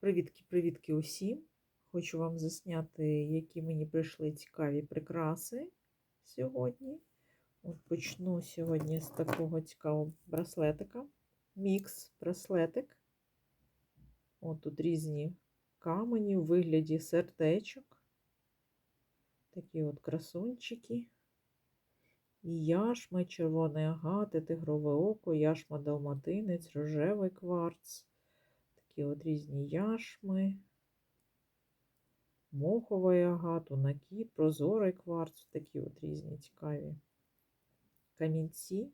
Привітки-привітки усім! Хочу вам засняти, які мені прийшли цікаві прикраси сьогодні. От почну сьогодні з такого цікавого браслетика. Мікс браслетик. От тут різні камені у вигляді сердечок. Такі от красунчики. І яшма, червоний агат, тигрове око, яшма далматинець, рожевий кварц. Такі от різні яшми, моховий агат, накіт, прозорий кварц, такі от різні цікаві камінці.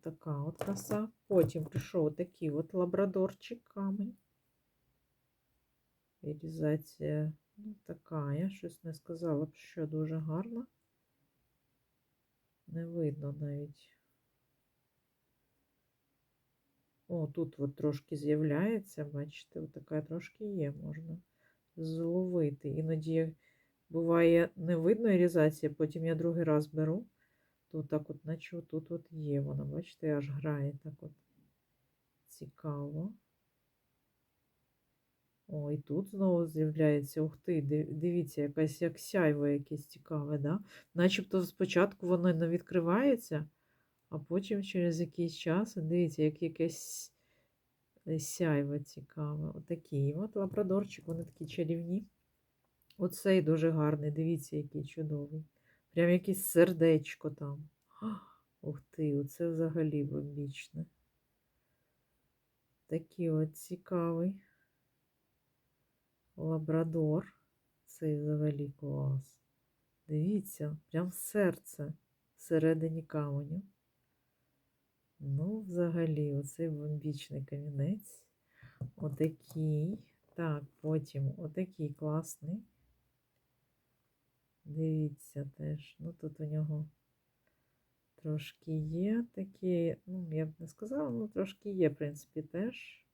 Така от краса. Потім прийшов такий от лабрадорчик камень. Реалізація ну, така, я щось не сказала б, що дуже гарна. Не видно навіть. О, тут от трошки з'являється, бачите, от така трошки є, можна зловити. Іноді буває не видно реалізація, потім я другий раз беру. Тут так от, наче тут от є вона, бачите, аж грає так от цікаво. О, і тут знову з'являється, ух ти, дивіться, якась як сяйво якесь цікаве, да? Начебто спочатку воно не відкривається, а потім через якийсь час, дивіться, як якесь сяйво цікаве. Отакий. От лабрадорчик, вони такі чарівні. Оцей дуже гарний, дивіться, який чудовий. Прям якесь сердечко там. Ух ти, оце взагалі бомбічне. Такий от цікавий. Лабрадор. Цей взагалі клас. Дивіться, прям серце всередині каменю. Ну, взагалі, оцей бомбічний камінець. Отакий. Так, потім отакий класний. Дивіться теж. Ну, тут у нього трошки є такі, ну, я б не сказала, ну, трошки є, в принципі, теж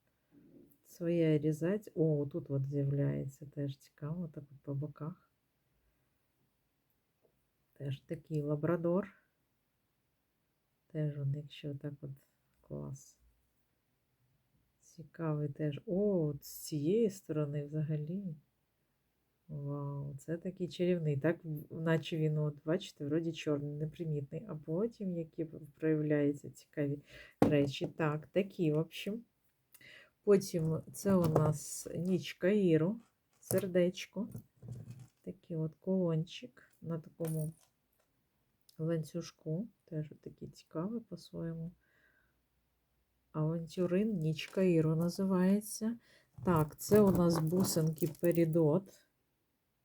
своя різаць. О, тут от з'являється теж цікаво, так от по боках. Теж такий лабрадор. Теж он, якщо так от клас. Цікавий теж. О, от з цієї сторони взагалі. Вау, це такий чарівний. Так, наче він, от, бачите, вроді чорний, непримітний, а потім які проявляються цікаві речі. Так, такі, в общем. Потім це у нас ніч Каїру, сердечко. Такий от колончик на такому ланцюжку. Теж такий цікавий по-своєму. Авантюрин, ніч Каїру називається. Так, це у нас бусинки Перідот.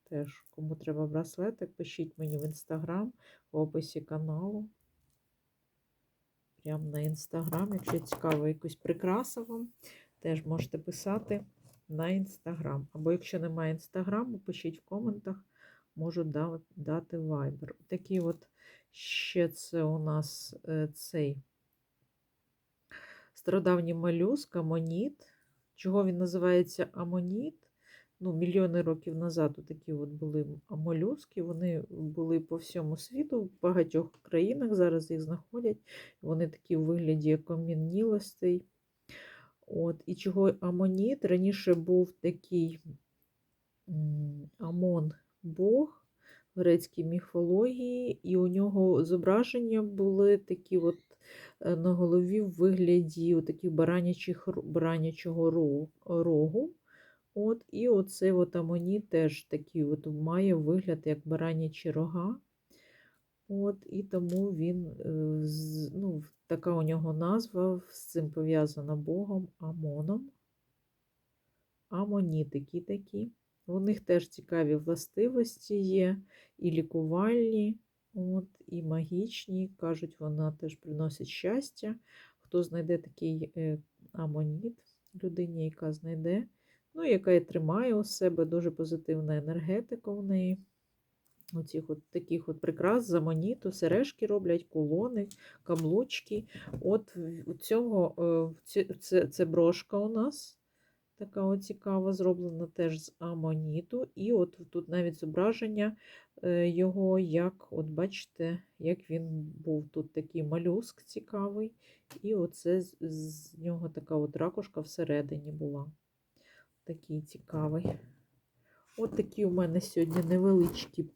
Теж, кому треба браслетик, пишіть мені в інстаграм, в описі каналу. Прямо на інстаграм. Якщо цікаво, якусь прикраса вам, теж можете писати на інстаграм. Або якщо немає інстаграму, пишіть в коментах, можу дати вайбер. Такий от ще це у нас е, цей стародавній молюск, амоніт. Чого він називається амоніт? Ну, Мільйони років назад такі от були молюски, вони були по всьому світу, в багатьох країнах зараз їх знаходять. Вони такі в вигляді окам'янілостей. От, І чого амоніт? Раніше був такий амон Бог в грецькій міфології, і у нього зображення були такі от е, на голові в вигляді таких баранячого рогу. От, І оцей от амоніт теж такий от має вигляд, як баранячі рога. От, І тому він, е, ну, така у нього назва, з цим пов'язана Богом Амоном. Амонітики такі. У них теж цікаві властивості є, і лікувальні, от, і магічні. Кажуть, вона теж приносить щастя. Хто знайде такий е, амоніт людині, яка знайде, ну, яка і тримає у себе дуже позитивна енергетика в неї. Оцих от таких от прикрас амоніту, сережки роблять, кулони, каблучки. От у цього е, це, це брошка у нас. Така цікава, зроблена теж з амоніту. І от тут навіть зображення е, його, як, от бачите, як він був тут такий малюск цікавий. І оце з нього така от ракушка всередині була. такий цікавий. От такі у мене сьогодні невеличкі.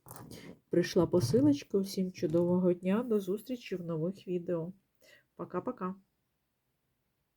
Прийшла посилочка. Усім чудового дня. До зустрічі в нових відео. Пока-пока.